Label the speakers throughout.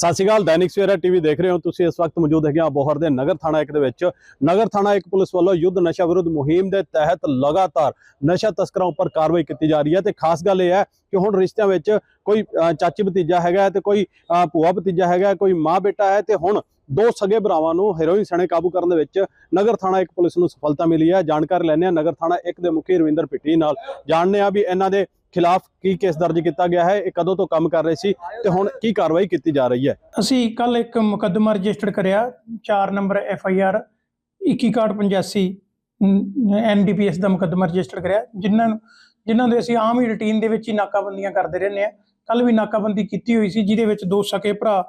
Speaker 1: ਸਤਿ ਸ਼੍ਰੀ ਅਕਾਲ, ਦੈਨਿਕ ਸਵੇਰਾ ਟੀਵੀ ਦੇਖ ਰਹੇ ਹੋ ਤੁਸੀਂ। ਇਸ ਵਕਤ ਮੌਜੂਦ ਹੈਗੇ ਆ ਬੋਹਰ ਦੇ ਨਗਰ ਥਾਣਾ ਇੱਕ ਦੇ ਵਿੱਚ। ਨਗਰ ਥਾਣਾ ਇੱਕ ਪੁਲਿਸ ਵੱਲੋਂ ਯੁੱਧ ਨਸ਼ਾ ਵਿਰੁੱਧ ਮੁਹਿੰਮ ਦੇ ਤਹਿਤ ਲਗਾਤਾਰ ਨਸ਼ਾ ਤਸਕਰਾਂ ਉੱਪਰ ਕਾਰਵਾਈ ਕੀਤੀ ਜਾ ਰਹੀ ਹੈ ਤੇ ਖਾਸ ਗੱਲ ਇਹ ਹੈ ਕਿ ਹੁਣ ਰਿਸ਼ਤਿਆਂ ਵਿੱਚ ਕੋਈ ਚਾਚੀ ਭਤੀਜਾ ਹੈਗਾ ਹੈ ਤੇ ਕੋਈ ਭੂਆ ਭਤੀਜਾ ਹੈਗਾ ਕੋਈ ਮਾਂ ਬੇਟਾ ਹੈ ਤੇ ਹੁਣ ਦੋ ਸਗੇ ਭਰਾਵਾਂ ਨੂੰ ਹੈਰੋਇਨ ਸਣੇ ਕਾਬੂ ਕਰਨ ਦੇ ਵਿੱਚ ਨਗਰ ਥਾਣਾ ਇੱਕ ਪੁਲਿਸ ਨੂੰ ਸਫਲਤਾ ਮਿਲੀ ਹੈ। ਜਾਣਕਾਰੀ ਲੈਣੇ ਆ ਨਗਰ ਥਾਣਾ ਇੱਕ ਦੇ ਮੁਖੀ ਰਵਿੰਦਰ ਪਿੱਟੀ ਨਾਲ। ਜਾਣਦੇ ਆ ਵੀ ਇਹਨਾਂ ਦੇ ਖਿਲਾਫ ਕੀ ਕੇਸ ਦਰਜ ਕੀਤਾ ਗਿਆ ਹੈ, ਇਹ ਕਦੋਂ ਤੋਂ ਕੰਮ ਕਰ ਰਹੇ ਸੀ ਤੇ ਹੁਣ ਕੀ ਕਾਰਵਾਈ ਕੀਤੀ ਜਾ ਰਹੀ ਹੈ?
Speaker 2: ਅਸੀਂ ਕੱਲ ਇੱਕ ਮੁਕੱਦਮਾ ਰਜਿਸਟਰ ਕਰਿਆ 4 number F I R 2185 NDPS ਦਾ ਮੁਕੱਦਮਾ ਰਜਿਸਟਰ ਕਰਿਆ, ਜਿਨ੍ਹਾਂ ਜਿਨ੍ਹਾਂ ਦੇ ਅਸੀਂ ਆਮ ਹੀ ਰੁਟੀਨ ਦੇ ਵਿੱਚ ਹੀ ਨਾਕਾਬੰਦੀਆਂ ਕਰਦੇ ਰਹਿੰਦੇ ਆ ਕੱਲ ਵੀ ਨਾਕਾਬੰਦੀ ਕੀਤੀ ਹੋਈ ਸੀ, ਜਿਹਦੇ ਵਿੱਚ ਦੋ ਸਕੇ ਭਰਾ,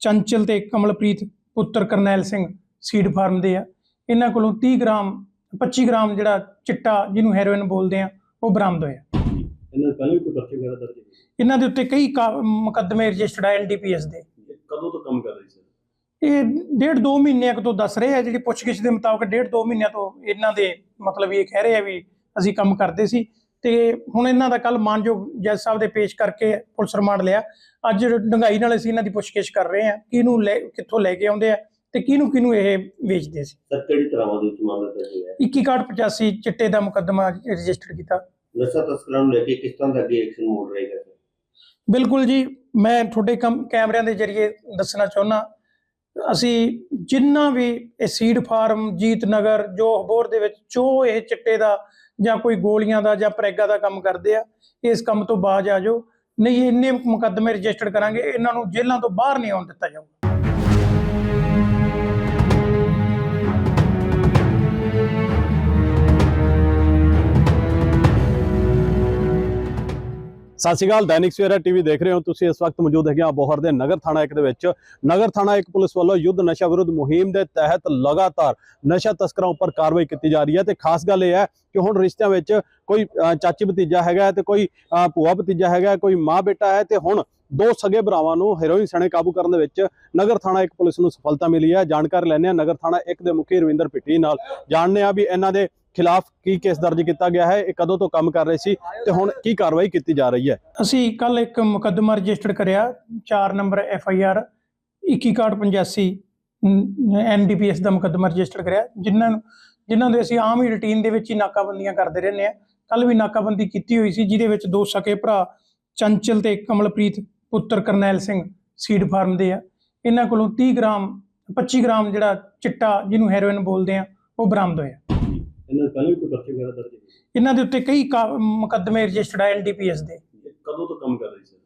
Speaker 2: ਚੰਚਲ ਤੇ ਕਮਲਪ੍ਰੀਤ, ਪੁੱਤਰ ਕਰਨੈਲ ਸਿੰਘ ਸੀਡ ਫਾਰਮ ਦੇ ਆ। ਇਹਨਾਂ ਕੋਲੋਂ 30 ਗ੍ਰਾਮ 25 ਗ੍ਰਾਮ ਜਿਹੜਾ ਚਿੱਟਾ ਜਿਹਨੂੰ ਹੈਰੋਇਨ ਬੋਲਦੇ ਆ, ਉਹ ਬਰਾਮਦ ਹੋਇਆ।
Speaker 1: ਇਹਨਾਂ ਪਹਿਲਾਂ ਵੀ ਕੋਈ ਪਰਚੇ ਵਗੈਰਾ ਦਰਜ
Speaker 2: ਇਹਨਾਂ ਦੇ ਉੱਤੇ ਕਈ ਕਾ- ਮੁਕੱਦਮੇ ਰਜਿਸਟਰਡ ਆ ਐਨਡੀਪੀਐਸ ਦੇ।
Speaker 1: ਕਦੋਂ ਤੋਂ ਕੰਮ ਕਰ ਰਹੇ ਸੀ?
Speaker 2: ਇਹ ਡੇਢ ਦੋ ਮਹੀਨਿਆਂ ਕੁ ਤੋਂ ਦੱਸ ਰਹੇ ਆ ਜਿਹੜੀ ਪੁੱਛਗਿੱਛ ਦੇ ਮੁਤਾਬਕ ਡੇਢ ਦੋ ਮਹੀਨਿਆਂ ਤੋਂ ਇਹਨਾਂ ਦੇ ਮਤਲਬ ਇਹ ਕਹਿ ਰਹੇ ਆ ਵੀ ਅਸੀਂ ਕੰਮ ਕਰਦੇ ਸੀ। ਤੇ ਹੁਣ ਇਹਨਾਂ ਦਾ ਕੱਲ ਮਾਨਯੋਗ ਜੱਜ ਸਾਹਿਬ ਦੇ ਪੇਸ਼ ਕਰਕੇ ਪੁਲਿਸ ਰਿਮਾਂਡ ਲਿਆ। ਅੱਜ ਡੰਗਾਈ ਨਾਲ ਅਸੀਂ ਇਹਨਾਂ ਦੀ ਪੁੱਛਗਿੱਛ ਕਰ ਰਹੇ ਆ ਕਿਹਨੂੰ ਲੈ ਕਿੱਥੋਂ ਲੈ ਕੇ ਆਉਂਦੇ ਆ ਤੇ ਕਿਹਨੂੰ ਕਿਹਨੂੰ ਇਹ ਵੇਚਦੇ ਸੀ।
Speaker 3: ਸਰ ਕਿਹੜੀ ਤਰ੍ਹਾਂ ਦੇ ਵਿੱਚ ਮਾਮਲਾ ਦਰਜ ਹੋਇਆ? ਹੈ
Speaker 2: 2185 ਚਿੱਟੇ ਦਾ ਮੁਕੱਦਮਾ ਰਜਿਸਟਰ ਕੀਤਾ।
Speaker 3: ਨਸ਼ਾ ਤਸਕਰਾਂ ਨੂੰ ਲੈ ਕੇ ਕਿਸ ਤਰ੍ਹਾਂ ਦਾ ਅੱਗੇ ਐਕਸ਼ਨ ਮੋਡ ਰਹੇਗਾ ਸਰ
Speaker 2: ਬਿਲਕੁਲ ਜੀ, ਮੈਂ ਤੁਹਾਡੇ ਕਮ, ਕੈਮਰਿਆਂ ਦੇ ਜ਼ਰੀਏ ਦੱਸਣਾ ਚਾਹੁੰਦਾ ਅਸੀਂ ਜਿੰਨਾ ਵੀ ਇਹ ਸੀਡ ਫਾਰਮ ਜੀਤ ਨਗਰ ਜੋ ਹਬੋਰ ਦੇ ਵਿੱਚ ਜੋ ਇਹ ਚਿੱਟੇ ਦਾ ਜਾਂ ਕੋਈ ਗੋਲੀਆਂ ਦਾ ਜਾਂ ਪ੍ਰੈਗਾ ਦਾ ਕੰਮ ਕਰਦੇ ਆ, ਇਸ ਕੰਮ ਤੋਂ ਬਾਜ ਆ ਜਾਓ। ਨਹੀਂ, ਇੰਨੇ ਮੁਕੱਦਮੇ ਰਜਿਸਟਰ ਕਰਾਂਗੇ, ਇਹਨਾਂ ਨੂੰ ਜੇਲ੍ਹਾਂ ਤੋਂ ਬਾਹਰ ਨਹੀਂ ਆਉਣ ਦਿੱਤਾ ਜਾਊਗਾ।
Speaker 1: ਸਤਿ ਸ਼੍ਰੀ ਅਕਾਲ, ਦੈਨਿਕ ਸਵੇਰਾ ਟੀਵੀ ਦੇਖ ਰਹੇ ਹੋ। ਤੁਸੀਂ ਇਸ ਵਕਤ ਮੌਜੂਦ ਹੈਗੇ ਆ ਬੋਹਰ ਦੇ ਨਗਰ ਥਾਣਾ ਇੱਕ ਦੇ ਵਿੱਚ। ਨਗਰ ਥਾਣਾ ਇੱਕ ਪੁਲਿਸ ਵੱਲੋਂ ਯੁੱਧ ਨਸ਼ਾ ਵਿਰੁੱਧ ਮੁਹਿੰਮ ਦੇ ਤਹਿਤ ਲਗਾਤਾਰ ਨਸ਼ਾ ਤਸਕਰਾਂ ਉੱਪਰ ਕਾਰਵਾਈ ਕੀਤੀ ਜਾ ਰਹੀ ਹੈ ਤੇ ਖਾਸ ਗੱਲ ਇਹ ਹੈ ਕਿ ਹੁਣ ਰਿਸ਼ਤਿਆਂ ਵਿੱਚ ਕੋਈ ਚਾਚੀ ਭਤੀਜਾ ਹੈਗਾ ਹੈ ਤੇ ਕੋਈ ਭੂਆ ਭਤੀਜਾ ਹੈਗਾ ਕੋਈ ਮਾਂ ਬੇਟਾ ਹੈ ਤੇ ਹੁਣ ਦੋ ਸਗੇ ਭਰਾਵਾਂ ਨੂੰ ਹੈਰੋਇਨ ਸਣੇ ਕਾਬੂ ਕਰਨ ਦੇ ਵਿੱਚ ਨਗਰ ਥਾਣਾ ਇੱਕ ਪੁਲਿਸ ਨੂੰ ਸਫਲਤਾ ਮਿਲੀ ਹੈ। ਜਾਣਕਾਰੀ ਲੈਣੇ ਆ ਨਗਰ ਥਾਣਾ ਇੱਕ ਦੇ ਮੁਖੀ ਰਵਿੰਦਰ ਪਿੱਟੀ ਨਾਲ। ਜਾਣਦੇ ਆ ਵੀ ਇਹਨਾਂ ਦੇ ਖਿਲਾਫ ਕੀ ਕੇਸ ਦਰਜ ਕੀਤਾ ਗਿਆ ਹੈ, ਇਹ ਕਦੋਂ ਤੋਂ ਕੰਮ ਕਰ ਰਹੇ ਸੀ ਤੇ ਹੁਣ ਕੀ ਕਾਰਵਾਈ ਕੀਤੀ ਜਾ ਰਹੀ ਹੈ?
Speaker 2: ਅਸੀਂ ਕੱਲ ਇੱਕ ਮੁਕੱਦਮਾ ਰਜਿਸਟਰ ਕਰਿਆ 4 number F I R 2185 NDPS ਦਾ ਮੁਕੱਦਮਾ ਰਜਿਸਟਰ ਕਰਿਆ, ਜਿਨ੍ਹਾਂ ਨੂੰ ਜਿਨ੍ਹਾਂ ਦੇ ਅਸੀਂ ਆਮ ਹੀ ਰੁਟੀਨ ਦੇ ਵਿੱਚ ਹੀ ਨਾਕਾਬੰਦੀਆਂ ਕਰਦੇ ਰਹਿੰਦੇ ਆ ਕੱਲ ਵੀ ਨਾਕਾਬੰਦੀ ਕੀਤੀ ਹੋਈ ਸੀ, ਜਿਹਦੇ ਵਿੱਚ ਦੋ ਸਕੇ ਭਰਾ, ਚੰਚਲ ਤੇ ਕਮਲਪ੍ਰੀਤ, ਪੁੱਤਰ ਕਰਨੈਲ ਸਿੰਘ, ਸੀਡ ਫਾਰਮ ਦੇ ਆ। ਇਹਨਾਂ ਕੋਲੋਂ 30 ਗ੍ਰਾਮ 25 ਗ੍ਰਾਮ ਜਿਹੜਾ ਚਿੱਟਾ ਜਿਹਨੂੰ ਹੈਰੋਇਨ ਬੋਲਦੇ ਆ, ਉਹ ਬਰਾਮਦ ਹੋਇਆ।
Speaker 1: ਇਹਨਾਂ ਪਹਿਲਾਂ ਵੀ ਕੋਈ ਪਰਚੇ ਵਗੈਰਾ ਦਰਜ
Speaker 2: ਇਹਨਾਂ ਦੇ ਉੱਤੇ ਕਈ ਕਾ- ਮੁਕੱਦਮੇ ਰਜਿਸਟਰਡ ਆ ਐਨਡੀਪੀਐਸ ਦੇ।
Speaker 1: ਕਦੋਂ ਤੋਂ ਕੰਮ ਕਰ ਰਹੇ ਸੀ?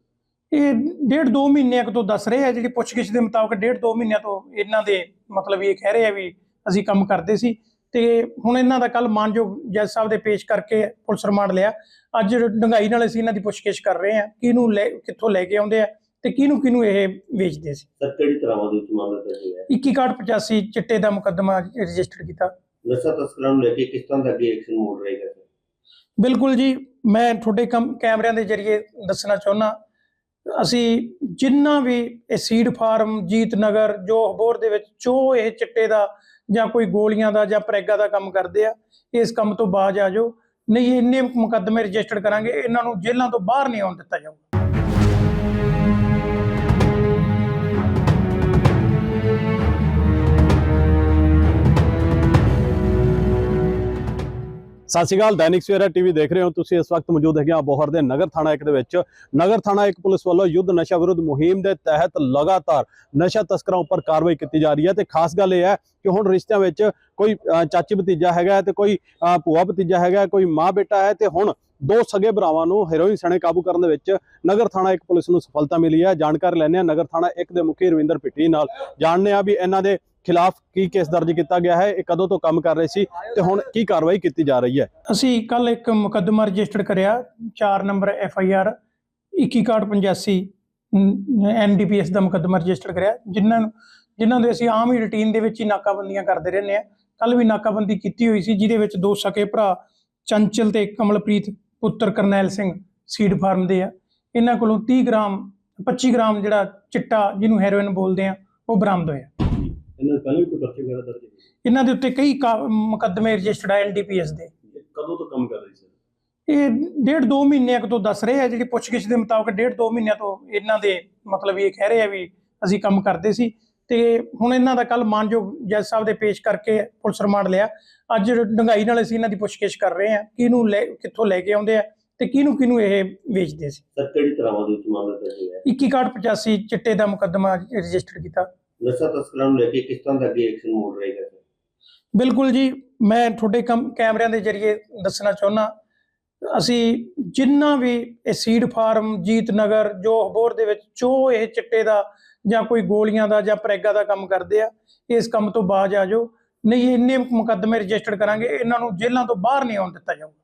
Speaker 2: ਇਹ ਡੇਢ ਦੋ ਮਹੀਨਿਆਂ ਕੁ ਤੋਂ ਦੱਸ ਰਹੇ ਆ ਜਿਹੜੀ ਪੁੱਛਗਿੱਛ ਦੇ ਮੁਤਾਬਕ ਡੇਢ ਦੋ ਮਹੀਨਿਆਂ ਤੋਂ ਇਹਨਾਂ ਦੇ ਮਤਲਬ ਇਹ ਕਹਿ ਰਹੇ ਆ ਵੀ ਅਸੀਂ ਕੰਮ ਕਰਦੇ ਸੀ। ਤੇ ਹੁਣ ਇਹਨਾਂ ਦਾ ਕੱਲ ਮਾਨਯੋਗ ਜੱਜ ਸਾਹਿਬ ਦੇ ਪੇਸ਼ ਕਰਕੇ ਪੁਲਿਸ ਰਿਮਾਂਡ ਲਿਆ। ਅੱਜ ਡੰਗਾਈ ਨਾਲ ਅਸੀਂ ਇਹਨਾਂ ਦੀ ਪੁੱਛਗਿੱਛ ਕਰ ਰਹੇ ਆ ਕਿਹਨੂੰ ਲੈ ਕਿੱਥੋਂ ਲੈ ਕੇ ਆਉਂਦੇ ਆ ਤੇ ਕਿਹਨੂੰ ਕਿਹਨੂੰ ਇਹ ਵੇਚਦੇ ਸੀ।
Speaker 3: ਸਰ ਕਿਹੜੀ ਤਰ੍ਹਾਂ ਦੇ ਵਿੱਚ ਮਾਮਲਾ ਦਰਜ ਹੋਇਆ? ਹੈ
Speaker 2: 2185 ਚਿੱਟੇ ਦਾ ਮੁਕੱਦਮਾ ਰਜਿਸਟਰ ਕੀਤਾ।
Speaker 3: ਨਸ਼ਾ ਤਸਕਰਾਂ ਨੂੰ ਲੈ ਕੇ ਕਿਸ ਤਰ੍ਹਾਂ ਦਾ ਅੱਗੇ ਐਕਸ਼ਨ ਮੋਡ ਰਹੇਗਾ ਸਰ
Speaker 2: ਬਿਲਕੁਲ ਜੀ, ਮੈਂ ਤੁਹਾਡੇ ਕਮ, ਕੈਮਰਿਆਂ ਦੇ ਜ਼ਰੀਏ ਦੱਸਣਾ ਚਾਹੁੰਦਾ ਅਸੀਂ ਜਿੰਨਾ ਵੀ ਇਹ ਸੀਡ ਫਾਰਮ ਜੀਤ ਨਗਰ ਜੋ ਹਬੋਰ ਦੇ ਵਿੱਚ ਜੋ ਇਹ ਚਿੱਟੇ ਦਾ ਜਾਂ ਕੋਈ ਗੋਲੀਆਂ ਦਾ ਜਾਂ ਪ੍ਰੈਗਾ ਦਾ ਕੰਮ ਕਰਦੇ ਆ, ਇਸ ਕੰਮ ਤੋਂ ਬਾਜ ਆ ਜਾਓ। ਨਹੀਂ, ਇੰਨੇ ਮੁਕੱਦਮੇ ਰਜਿਸਟਰ ਕਰਾਂਗੇ, ਇਹਨਾਂ ਨੂੰ ਜੇਲ੍ਹਾਂ ਤੋਂ ਬਾਹਰ ਨਹੀਂ ਆਉਣ ਦਿੱਤਾ ਜਾਊਗਾ।
Speaker 1: ਸਤਿ ਸ਼੍ਰੀ ਅਕਾਲ, ਦੈਨਿਕ ਸਵੇਰਾ ਟੀਵੀ ਦੇਖ ਰਹੇ ਹੋ। ਤੁਸੀਂ ਇਸ ਵਕਤ ਮੌਜੂਦ ਹੈਗੇ ਆ ਬੋਹਰ ਦੇ ਨਗਰ ਥਾਣਾ ਇੱਕ ਦੇ ਵਿੱਚ। ਨਗਰ ਥਾਣਾ ਇੱਕ ਪੁਲਿਸ ਵੱਲੋਂ ਯੁੱਧ ਨਸ਼ਾ ਵਿਰੁੱਧ ਮੁਹਿੰਮ ਦੇ ਤਹਿਤ ਲਗਾਤਾਰ ਨਸ਼ਾ ਤਸਕਰਾਂ ਉੱਪਰ ਕਾਰਵਾਈ ਕੀਤੀ ਜਾ ਰਹੀ ਹੈ ਤੇ ਖਾਸ ਗੱਲ ਇਹ ਹੈ ਕਿ ਹੁਣ ਰਿਸ਼ਤਿਆਂ ਵਿੱਚ ਕੋਈ ਚਾਚੀ ਭਤੀਜਾ ਹੈਗਾ ਹੈ ਤੇ ਕੋਈ ਭੂਆ ਭਤੀਜਾ ਹੈਗਾ ਕੋਈ ਮਾਂ ਬੇਟਾ ਹੈ ਤੇ ਹੁਣ ਦੋ ਸਗੇ ਭਰਾਵਾਂ ਨੂੰ ਹੈਰੋਇਨ ਸਣੇ ਕਾਬੂ ਕਰਨ ਦੇ ਵਿੱਚ ਨਗਰ ਥਾਣਾ ਇੱਕ ਪੁਲਿਸ ਨੂੰ ਸਫਲਤਾ ਮਿਲੀ ਹੈ। ਜਾਣਕਾਰੀ ਲੈਣੇ ਆ ਨਗਰ ਥਾਣਾ ਇੱਕ ਦੇ ਮੁਖੀ ਰਵਿੰਦਰ ਪਿੱਟੀ ਨਾਲ। ਜਾਣਦੇ ਆ ਵੀ ਇਹਨਾਂ ਦੇ ਖਿਲਾਫ ਕੀ ਕੇਸ ਦਰਜ ਕੀਤਾ ਗਿਆ ਹੈ, ਇਹ ਕਦੋਂ ਤੋਂ ਕੰਮ ਕਰ ਰਹੇ ਸੀ ਤੇ ਹੁਣ ਕੀ ਕਾਰਵਾਈ ਕੀਤੀ ਜਾ ਰਹੀ ਹੈ?
Speaker 2: ਅਸੀਂ ਕੱਲ ਇੱਕ ਮੁਕੱਦਮਾ ਰਜਿਸਟਰ ਕਰਿਆ 4 number F I R 2185 NDPS ਦਾ ਮੁਕੱਦਮਾ ਰਜਿਸਟਰ ਕਰਿਆ, ਜਿਨ੍ਹਾਂ ਜਿਨ੍ਹਾਂ ਦੇ ਅਸੀਂ ਆਮ ਹੀ ਰੁਟੀਨ ਦੇ ਵਿੱਚ ਹੀ ਨਾਕਾਬੰਦੀਆਂ ਕਰਦੇ ਰਹਿੰਦੇ ਆ ਕੱਲ ਵੀ ਨਾਕਾਬੰਦੀ ਕੀਤੀ ਹੋਈ ਸੀ, ਜਿਹਦੇ ਵਿੱਚ ਦੋ ਸਕੇ ਭਰਾ, ਚੰਚਲ ਤੇ ਕਮਲਪ੍ਰੀਤ, ਪੁੱਤਰ ਕਰਨੈਲ ਸਿੰਘ ਸੀਡ ਫਾਰਮ ਦੇ ਆ। ਇਹਨਾਂ ਕੋਲੋਂ 30 ਗ੍ਰਾਮ 25 ਗ੍ਰਾਮ ਜਿਹੜਾ ਚਿੱਟਾ ਜਿਹਨੂੰ ਹੈਰੋਇਨ ਬੋਲਦੇ ਆ, ਉਹ ਬਰਾਮਦ ਹੋਇਆ।
Speaker 1: ਇਹਨਾਂ ਪਹਿਲਾਂ ਵੀ ਕੋਈ ਪਰਚੇ ਵਗੈਰਾ ਦਰਜ
Speaker 2: ਇਹਨਾਂ ਦੇ ਉੱਤੇ ਕਈ ਕਾ- ਮੁਕੱਦਮੇ ਰਜਿਸਟਰਡ ਆ ਐਨਡੀਪੀਐਸ ਦੇ।
Speaker 1: ਕਦੋਂ ਤੋਂ ਕੰਮ ਕਰ ਰਹੇ ਸੀ?
Speaker 2: ਇਹ ਡੇਢ ਦੋ ਮਹੀਨਿਆਂ ਕੁ ਤੋਂ ਦੱਸ ਰਹੇ ਆ ਜਿਹੜੀ ਪੁੱਛਗਿੱਛ ਦੇ ਮੁਤਾਬਕ ਡੇਢ ਦੋ ਮਹੀਨਿਆਂ ਤੋਂ ਇਹਨਾਂ ਦੇ ਮਤਲਬ ਇਹ ਕਹਿ ਰਹੇ ਆ ਵੀ ਅਸੀਂ ਕੰਮ ਕਰਦੇ ਸੀ। ਤੇ ਹੁਣ ਇਹਨਾਂ ਦਾ ਕੱਲ ਮਾਨਯੋਗ ਜੱਜ ਸਾਹਿਬ ਦੇ ਪੇਸ਼ ਕਰਕੇ ਪੁਲਿਸ ਰਿਮਾਂਡ ਲਿਆ। ਅੱਜ ਡੰਗਾਈ ਨਾਲ ਅਸੀਂ ਇਹਨਾਂ ਦੀ ਪੁੱਛਗਿੱਛ ਕਰ ਰਹੇ ਹਾਂ ਕਿਹਨੂੰ ਲੈ ਕਿੱਥੋਂ ਲੈ ਕੇ ਆਉਂਦੇ ਆ ਤੇ ਕਿਹਨੂੰ ਕਿਹਨੂੰ ਇਹ ਵੇਚਦੇ ਸੀ।
Speaker 3: ਸਰ ਕਿਹੜੀ ਤਰ੍ਹਾਂ ਦੇ ਵਿੱਚ ਮਾਮਲਾ ਦਰਜ ਹੋਇਆ? ਹੈ
Speaker 2: 2185 ਚਿੱਟੇ ਦਾ ਮੁਕੱਦਮਾ ਰਜਿਸਟਰ ਕੀਤਾ।
Speaker 3: ਨਸ਼ਾ ਤਸਕਰਾਂ ਨੂੰ ਲੈ ਕੇ ਕਿਸ ਤਰ੍ਹਾਂ ਦਾ ਅੱਗੇ ਐਕਸ਼ਨ ਮੋਡ ਰਹੇਗਾ ਸਰ
Speaker 2: ਬਿਲਕੁਲ ਜੀ, ਮੈਂ ਤੁਹਾਡੇ ਕਮ ਕੈਮਰਿਆਂ ਦੇ ਜ਼ਰੀਏ ਦੱਸਣਾ ਚਾਹੁੰਦਾ ਅਸੀਂ ਜਿੰਨਾ ਵੀ ਇਹ ਸੀਡ ਫਾਰਮ ਜੀਤ ਨਗਰ ਜੋ ਹਬੋਰ ਦੇ ਵਿੱਚ ਜੋ ਇਹ ਚਿੱਟੇ ਦਾ ਜਾਂ ਕੋਈ ਗੋਲੀਆਂ ਦਾ ਜਾਂ ਪ੍ਰੈਗਾ ਦਾ ਕੰਮ ਕਰਦੇ ਆ, ਇਸ ਕੰਮ ਤੋਂ ਬਾਜ ਆ ਜਾਓ। ਨਹੀਂ, ਇੰਨੇ ਮੁਕੱਦਮੇ ਰਜਿਸਟਰ ਕਰਾਂਗੇ, ਇਹਨਾਂ ਨੂੰ ਜੇਲ੍ਹਾਂ ਤੋਂ ਬਾਹਰ ਨਹੀਂ ਆਉਣ ਦਿੱਤਾ ਜਾਊਗਾ।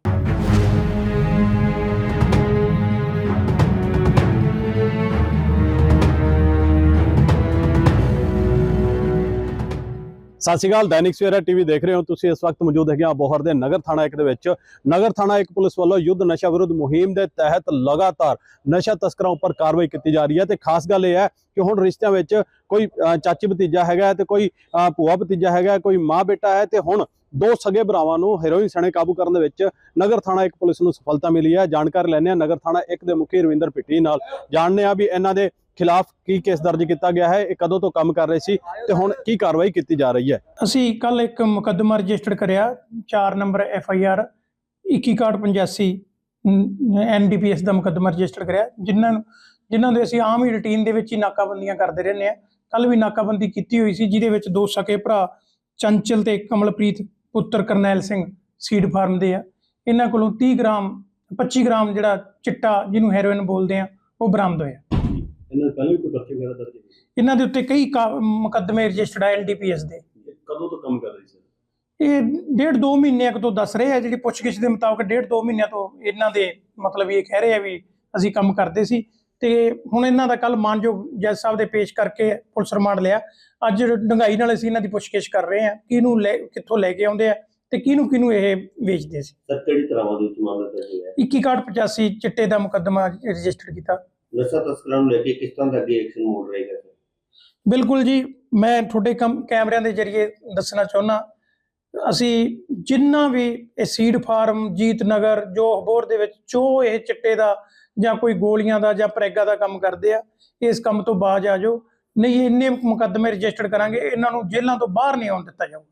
Speaker 1: ਸਤਿ ਸ਼੍ਰੀ ਅਕਾਲ, ਦੈਨਿਕ ਸਵੇਰਾ ਟੀਵੀ ਦੇਖ ਰਹੇ ਹੋ ਤੁਸੀਂ। ਇਸ ਵਕਤ ਮੌਜੂਦ ਹੈਗੇ ਆ ਬੋਹਰ ਦੇ ਨਗਰ ਥਾਣਾ ਇੱਕ ਦੇ ਵਿੱਚ। ਨਗਰ ਥਾਣਾ ਇੱਕ ਪੁਲਿਸ ਵੱਲੋਂ ਯੁੱਧ ਨਸ਼ਾ ਵਿਰੁੱਧ ਮੁਹਿੰਮ ਦੇ ਤਹਿਤ ਲਗਾਤਾਰ ਨਸ਼ਾ ਤਸਕਰਾਂ ਉੱਪਰ ਕਾਰਵਾਈ ਕੀਤੀ ਜਾ ਰਹੀ ਹੈ ਤੇ ਖਾਸ ਗੱਲ ਇਹ ਹੈ ਕਿ ਹੁਣ ਰਿਸ਼ਤਿਆਂ ਵਿੱਚ ਕੋਈ ਚਾਚੀ ਭਤੀਜਾ ਹੈਗਾ ਤੇ ਕੋਈ ਭੂਆ ਭਤੀਜਾ ਹੈਗਾ ਕੋਈ ਮਾਂ ਬੇਟਾ ਹੈ ਤੇ ਹੁਣ ਦੋ ਸਗੇ ਭਰਾਵਾਂ ਨੂੰ ਹੈਰੋਇਨ ਸਣੇ ਕਾਬੂ ਕਰਨ ਦੇ ਵਿੱਚ ਨਗਰ ਥਾਣਾ ਇੱਕ ਪੁਲਿਸ ਨੂੰ ਸਫਲਤਾ ਮਿਲੀ ਹੈ। ਜਾਣਕਾਰੀ ਲੈਣੇ ਆ ਨਗਰ ਥਾਣਾ ਇੱਕ ਦੇ ਮੁਖੀ ਰਵਿੰਦਰ ਪਿੱਟੀ ਨਾਲ। ਜਾਣਦੇ ਆ ਵੀ ਇਹਨਾਂ ਦੇ ਖਿਲਾਫ ਕੀ ਕੇਸ ਦਰਜ ਕੀਤਾ ਗਿਆ ਹੈ, ਇਹ ਕਦੋਂ ਤੋਂ ਕੰਮ ਕਰ ਰਹੇ ਸੀ ਤੇ ਹੁਣ ਕੀ ਕਾਰਵਾਈ ਕੀਤੀ ਜਾ ਰਹੀ ਹੈ?
Speaker 2: ਅਸੀਂ ਕੱਲ ਇੱਕ ਮੁਕੱਦਮਾ ਰਜਿਸਟਰ ਕਰਿਆ 4 number F I R 2185 NDPS ਦਾ ਮੁਕੱਦਮਾ ਰਜਿਸਟਰ ਕਰਿਆ, ਜਿਨ੍ਹਾਂ ਜਿਨ੍ਹਾਂ ਦੇ ਅਸੀਂ ਆਮ ਹੀ ਰੁਟੀਨ ਦੇ ਵਿੱਚ ਹੀ ਨਾਕਾਬੰਦੀਆਂ ਕਰਦੇ ਰਹਿੰਦੇ ਆ ਕੱਲ ਵੀ ਨਾਕਾਬੰਦੀ ਕੀਤੀ ਹੋਈ ਸੀ, ਜਿਹਦੇ ਵਿੱਚ ਦੋ ਸਕੇ ਭਰਾ, ਚੰਚਲ ਤੇ ਕਮਲਪ੍ਰੀਤ, ਪੁੱਤਰ ਕਰਨੈਲ ਸਿੰਘ, ਸੀਡ ਫਾਰਮ ਦੇ ਆ। ਇਹਨਾਂ ਕੋਲੋਂ 30 ਗ੍ਰਾਮ 25 ਗ੍ਰਾਮ ਜਿਹੜਾ ਚਿੱਟਾ ਜਿਹਨੂੰ ਹੈਰੋਇਨ ਬੋਲਦੇ ਆ, ਉਹ ਬਰਾਮਦ ਹੋਇਆ।
Speaker 1: ਇਹਨਾਂ ਪਹਿਲਾਂ ਵੀ ਕੋਈ ਪਰਚੇ ਵਗੈਰਾ ਦਰਜ
Speaker 2: ਇਹਨਾਂ ਦੇ ਉੱਤੇ ਕਈ ਕਾ- ਮੁਕੱਦਮੇ ਰਜਿਸਟਰਡ ਆ ਐਨਡੀਪੀਐਸ ਦੇ।
Speaker 1: ਕਦੋਂ ਤੋਂ ਕੰਮ ਕਰ ਰਹੀ ਸੀ?
Speaker 2: ਇਹ ਡੇਢ ਦੋ ਮਹੀਨਿਆਂ ਕੁ ਤੋਂ ਦੱਸ ਰਹੇ ਆ ਜਿਹੜੀ ਪੁੱਛਗਿੱਛ ਦੇ ਮੁਤਾਬਕ ਡੇਢ ਦੋ ਮਹੀਨਿਆਂ ਤੋਂ ਇਹਨਾਂ ਦੇ ਮਤਲਬ ਇਹ ਕਹਿ ਰਹੇ ਆ ਵੀ ਅਸੀਂ ਕੰਮ ਕਰਦੇ ਸੀ। ਤੇ ਹੁਣ ਇਹਨਾਂ ਦਾ ਕੱਲ ਮਾਨਯੋਗ ਜੱਜ ਸਾਹਿਬ ਦੇ ਪੇਸ਼ ਕਰਕੇ ਪੁਲਿਸ ਰਿਮਾਂਡ ਲਿਆ। ਅੱਜ ਡੰਗਾਈ ਨਾਲ ਅਸੀਂ ਇਹਨਾਂ ਦੀ ਪੁੱਛਗਿੱਛ ਕਰ ਰਹੇ ਆ ਕਿਹਨੂੰ ਲੈ ਕਿੱਥੋਂ ਲੈ ਕੇ ਆਉਂਦੇ ਆ ਤੇ ਕਿਹਨੂੰ ਕਿਹਨੂੰ ਇਹ ਵੇਚਦੇ ਸੀ।
Speaker 3: ਸਰ ਕਿਹੜੀ ਤਰ੍ਹਾਂ ਦੇ ਵਿੱਚ ਮਾਮਲਾ ਦਰਜ ਹੋਇਆ? ਹੈ
Speaker 2: 2185 ਚਿੱਟੇ ਦਾ ਮੁਕੱਦਮਾ ਰਜਿਸਟਰ ਕੀਤਾ।
Speaker 3: ਨਸ਼ਾ ਤਸਕਰਾਂ ਨੂੰ ਲੈ ਕੇ ਕਿਸ ਤਰ੍ਹਾਂ ਦਾ ਅੱਗੇ ਐਕਸ਼ਨ ਮੋਡ ਰਹੇਗਾ ਸਰ
Speaker 2: ਬਿਲਕੁਲ ਜੀ, ਮੈਂ ਤੁਹਾਡੇ ਕਮ, ਕੈਮਰਿਆਂ ਦੇ ਜ਼ਰੀਏ ਦੱਸਣਾ ਚਾਹੁੰਦਾ ਅਸੀਂ ਜਿੰਨਾ ਵੀ ਇਹ ਸੀਡ ਫਾਰਮ ਜੀਤ ਨਗਰ ਜੋ ਹਬੋਰ ਦੇ ਵਿੱਚ ਜੋ ਇਹ ਚਿੱਟੇ ਦਾ ਜਾਂ ਕੋਈ ਗੋਲੀਆਂ ਦਾ ਜਾਂ ਪ੍ਰੈਗਾ ਦਾ ਕੰਮ ਕਰਦੇ ਆ, ਇਸ ਕੰਮ ਤੋਂ ਬਾਜ ਆ ਜਾਓ। ਨਹੀਂ, ਇੰਨੇ ਮੁਕੱਦਮੇ ਰਜਿਸਟਰ ਕਰਾਂਗੇ, ਇਹਨਾਂ ਨੂੰ ਜੇਲ੍ਹਾਂ ਤੋਂ ਬਾਹਰ ਨਹੀਂ ਆਉਣ ਦਿੱਤਾ ਜਾਊਗਾ।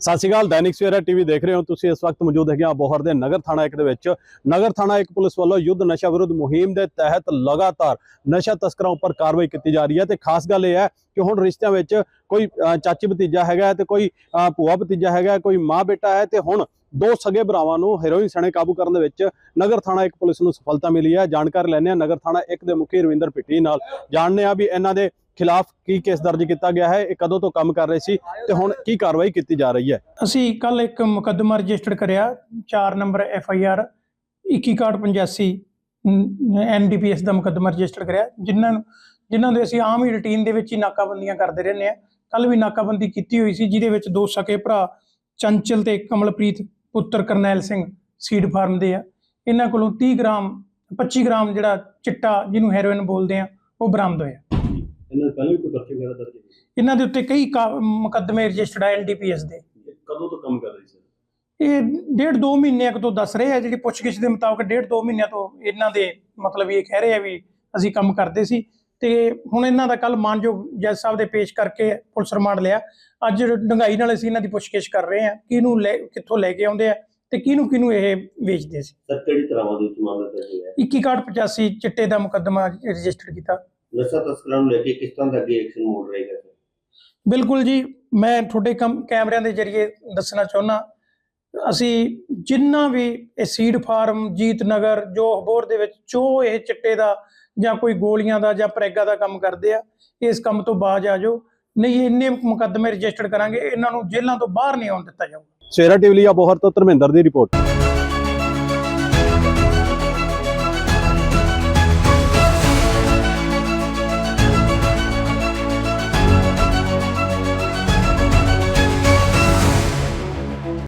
Speaker 1: ਸਤਿ ਸ਼੍ਰੀ ਅਕਾਲ, ਦੈਨਿਕ ਸਵੇਰਾ ਟੀਵੀ ਦੇਖ ਰਹੇ ਹੋ। ਤੁਸੀਂ ਇਸ ਵਕਤ ਮੌਜੂਦ ਹੈਗੇ ਆ ਬੋਹਰ ਦੇ ਨਗਰ ਥਾਣਾ ਇੱਕ ਦੇ ਵਿੱਚ। ਨਗਰ ਥਾਣਾ ਇੱਕ ਪੁਲਿਸ ਵੱਲੋਂ ਯੁੱਧ ਨਸ਼ਾ ਵਿਰੁੱਧ ਮੁਹਿੰਮ ਦੇ ਤਹਿਤ ਲਗਾਤਾਰ ਨਸ਼ਾ ਤਸਕਰਾਂ ਉੱਪਰ ਕਾਰਵਾਈ ਕੀਤੀ ਜਾ ਰਹੀ ਹੈ ਤੇ ਖਾਸ ਗੱਲ ਇਹ ਹੈ ਕਿ ਹੁਣ ਰਿਸ਼ਤਿਆਂ ਵਿੱਚ ਕੋਈ ਚਾਚੀ ਭਤੀਜਾ ਹੈਗਾ ਤੇ ਕੋਈ ਭੂਆ ਭਤੀਜਾ ਹੈਗਾ ਕੋਈ ਮਾਂ ਬੇਟਾ ਹੈ ਤੇ ਹੁਣ ਦੋ ਸਗੇ ਭਰਾਵਾਂ ਨੂੰ ਹੈਰੋਇਨ ਸਣੇ ਕਾਬੂ ਕਰਨ ਦੇ ਵਿੱਚ ਨਗਰ ਥਾਣਾ ਇੱਕ ਪੁਲਿਸ ਨੂੰ ਸਫਲਤਾ ਮਿਲੀ ਹੈ। ਜਾਣਕਾਰੀ ਲੈਣੇ ਆ ਨਗਰ ਥਾਣਾ ਇੱਕ ਦੇ ਮੁਖੀ ਰਵਿੰਦਰ ਪਿੱਟੀ ਨਾਲ। ਜਾਣਦੇ ਆ ਵੀ ਇਹਨਾਂ ਦੇ ਖਿਲਾਫ ਕੀ ਕੇਸ ਦਰਜ ਕੀਤਾ ਗਿਆ ਹੈ, ਇਹ ਕਦੋਂ ਤੋਂ ਕੰਮ ਕਰ ਰਹੇ ਸੀ ਤੇ ਹੁਣ ਕੀ ਕਾਰਵਾਈ ਕੀਤੀ ਜਾ ਰਹੀ ਹੈ?
Speaker 2: ਅਸੀਂ ਕੱਲ ਇੱਕ ਮੁਕੱਦਮਾ ਰਜਿਸਟਰ ਕਰਿਆ 4 number F I R 2185 NDPS ਦਾ ਮੁਕੱਦਮਾ ਰਜਿਸਟਰ ਕਰਿਆ, ਜਿਨ੍ਹਾਂ ਜਿਨ੍ਹਾਂ ਦੇ ਅਸੀਂ ਆਮ ਹੀ ਰੁਟੀਨ ਦੇ ਵਿੱਚ ਹੀ ਨਾਕਾਬੰਦੀਆਂ ਕਰਦੇ ਰਹਿੰਦੇ ਆ ਕੱਲ ਵੀ ਨਾਕਾਬੰਦੀ ਕੀਤੀ ਹੋਈ ਸੀ, ਜਿਹਦੇ ਵਿੱਚ ਦੋ ਸਕੇ ਭਰਾ, ਚੰਚਲ ਤੇ ਕਮਲਪ੍ਰੀਤ, ਪੁੱਤਰ ਕਰਨੈਲ ਸਿੰਘ ਸੀਡ ਫਾਰਮ ਦੇ ਆ। ਇਹਨਾਂ ਕੋਲੋਂ 30 ਗ੍ਰਾਮ 25 ਗ੍ਰਾਮ ਜਿਹੜਾ ਚਿੱਟਾ ਜਿਹਨੂੰ ਹੈਰੋਇਨ ਬੋਲਦੇ ਆ, ਉਹ ਬਰਾਮਦ ਹੋਇਆ।
Speaker 1: ਇਹਨਾਂ ਪਹਿਲਾਂ ਵੀ ਕੋਈ ਪਰਚੇ ਵਗੈਰਾ ਦਰਜ
Speaker 2: ਇਹਨਾਂ ਦੇ ਉੱਤੇ ਕਈ ਕਾ- ਮੁਕੱਦਮੇ ਰਜਿਸਟਰਡ ਆ ਐਨਡੀਪੀਐਸ ਦੇ।
Speaker 1: ਕਦੋਂ ਤੋਂ ਕੰਮ ਕਰ ਰਹੀ ਸੀ?
Speaker 2: ਇਹ ਡੇਢ ਦੋ ਮਹੀਨਿਆਂ ਕੁ ਤੋਂ ਦੱਸ ਰਹੇ ਆ ਜਿਹੜੀ ਪੁੱਛਗਿੱਛ ਦੇ ਮੁਤਾਬਕ ਡੇਢ ਦੋ ਮਹੀਨਿਆਂ ਤੋਂ ਇਹਨਾਂ ਦੇ ਮਤਲਬ ਇਹ ਕਹਿ ਰਹੇ ਆ ਵੀ ਅਸੀਂ ਕੰਮ ਕਰਦੇ ਸੀ। ਤੇ ਹੁਣ ਇਹਨਾਂ ਦਾ ਕੱਲ ਮਾਨਯੋਗ ਜੱਜ ਸਾਹਿਬ ਦੇ ਪੇਸ਼ ਕਰਕੇ ਪੁਲਿਸ ਰਿਮਾਂਡ ਲਿਆ। ਅੱਜ ਡੰਗਾਈ ਨਾਲ ਅਸੀਂ ਇਹਨਾਂ ਦੀ ਪੁੱਛਗਿੱਛ ਕਰ ਰਹੇ ਆ ਕਿਹਨੂੰ ਲੈ ਕਿੱਥੋਂ ਲੈ ਕੇ ਆਉਂਦੇ ਆ ਤੇ ਕਿਹਨੂੰ ਕਿਹਨੂੰ ਇਹ ਵੇਚਦੇ ਸੀ।
Speaker 3: ਸਰ ਕਿਹੜੀ ਤਰ੍ਹਾਂ ਦੇ ਵਿੱਚ ਮਾਮਲਾ ਦਰਜ ਹੋਇਆ? ਹੈ
Speaker 2: 2185 ਚਿੱਟੇ ਦਾ ਮੁਕੱਦਮਾ ਰਜਿਸਟਰ ਕੀਤਾ।
Speaker 3: ਨਸ਼ਾ ਤਸਕਰਾਂ ਨੂੰ ਲੈ ਕੇ ਕਿਸ ਤਰ੍ਹਾਂ ਦਾ ਅੱਗੇ ਐਕਸ਼ਨ ਮੋਡ ਰਹੇਗਾ ਸਰ
Speaker 2: ਬਿਲਕੁਲ ਜੀ ਮੈਂ ਤੁਹਾਡੇ ਕਮ ਕੈਮਰਿਆਂ ਦੇ ਜ਼ਰੀਏ ਦੱਸਣਾ ਚਾਹੁੰਦਾ ਅਸੀਂ ਜਿੰਨਾ ਵੀ ਇਹ ਸੀਡ ਫਾਰਮ ਜੀਤ ਨਗਰ ਜੋ ਹਬੋਰ ਦੇ ਵਿੱਚ ਜੋ ਇਹ ਚਿੱਟੇ ਦਾ ਜਾਂ ਕੋਈ ਗੋਲੀਆਂ ਦਾ ਜਾਂ ਪ੍ਰੈਗਾ ਦਾ ਕੰਮ ਕਰਦੇ ਆ ਇਸ ਕੰਮ ਤੋਂ ਬਾਜ ਆ ਜਾਓ। ਨਹੀਂ ਇੰਨੇ ਮੁਕੱਦਮੇ ਰਜਿਸਟਰ ਕਰਾਂਗੇ ਇਹਨਾਂ ਨੂੰ ਜੇਲ੍ਹਾਂ ਤੋਂ ਬਾਹਰ ਨਹੀਂ ਆਉਣ ਦਿੱਤਾ ਜਾਊਗਾ।
Speaker 1: ਸਵੇਰਾ ਟੀਵੀ ਲਈ ਬੋਹਰ ਤੋਂ ਧਰਮਿੰਦਰ ਦੀ ਰਿਪੋਰਟ।